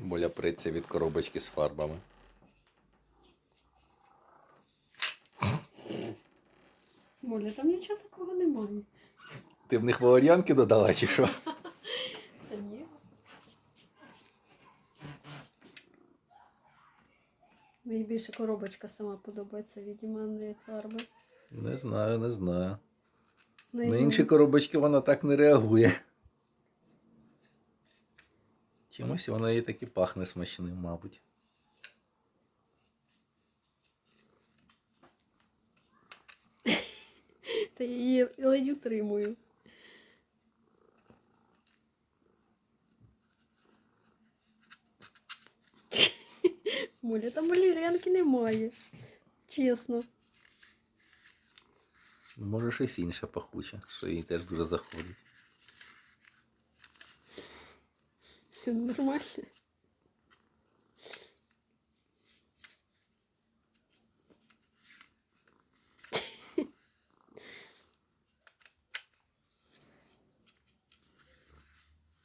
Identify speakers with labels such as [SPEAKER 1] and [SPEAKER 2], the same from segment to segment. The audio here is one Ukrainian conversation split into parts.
[SPEAKER 1] Боля приться від коробочки з фарбами.
[SPEAKER 2] Моля, там нічого такого немає.
[SPEAKER 1] Ти в них валер'янки додала чи що?
[SPEAKER 2] Та ні. Мені більше коробочка сама подобається, відімо, а не фарби.
[SPEAKER 1] Не знаю, не знаю.
[SPEAKER 2] Не
[SPEAKER 1] На інші коробочки вона так не реагує. Чимось вона їй таки пахне смачним, мабуть.
[SPEAKER 2] Та я її ледь утримую. Моля, там валеріанки немає. Чесно.
[SPEAKER 1] Може, щось інше пахуче, що їй теж дуже заходить.
[SPEAKER 2] Це нормально.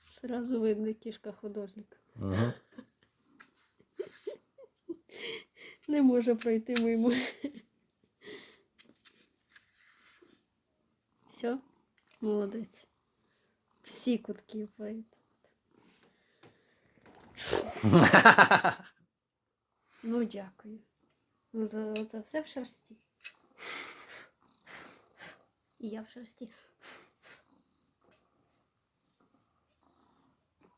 [SPEAKER 2] Сразу видно кішка художника.
[SPEAKER 1] Угу.
[SPEAKER 2] Не може пройти мимо. Все, молодець. Всі кутки пройде. Ну, дякую. Ну, за, за все в шерсті. І я в шерсті.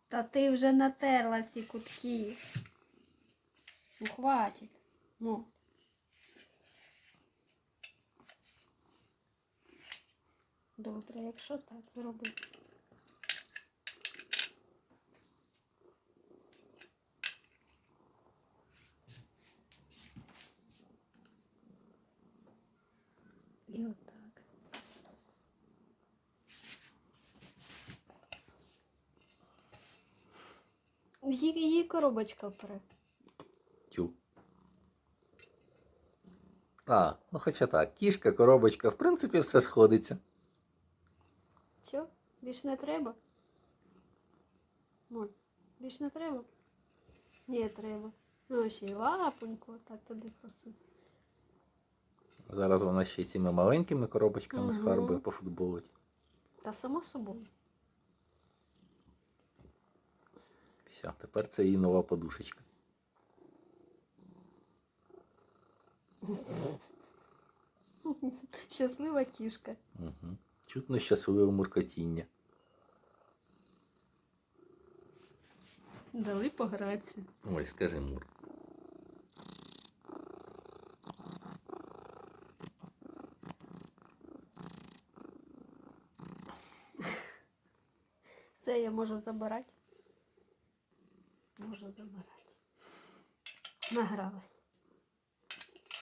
[SPEAKER 2] Та ти вже натерла всі кутки. Ну, хватить. Ну. Добре, якщо так зробити. І отак. Її, коробочка вперед.
[SPEAKER 1] Тю. А, ну хоча так, кішка, коробочка, в принципі, все сходиться.
[SPEAKER 2] Все? Більш не треба? Моль, більш не треба? Ні, треба. Ну, ще й лапоньку, так туди просу.
[SPEAKER 1] Зараз вона ще й цими маленькими коробочками з фарбою пофутболить.
[SPEAKER 2] Та само собою.
[SPEAKER 1] Все, тепер це її нова подушечка.
[SPEAKER 2] Щаслива кішка.
[SPEAKER 1] Угу. Чутно щасливе муркотіння.
[SPEAKER 2] Дали погратися.
[SPEAKER 1] Ой, скажи мур.
[SPEAKER 2] Все, я можу забирати. Можу забирати. Награлась.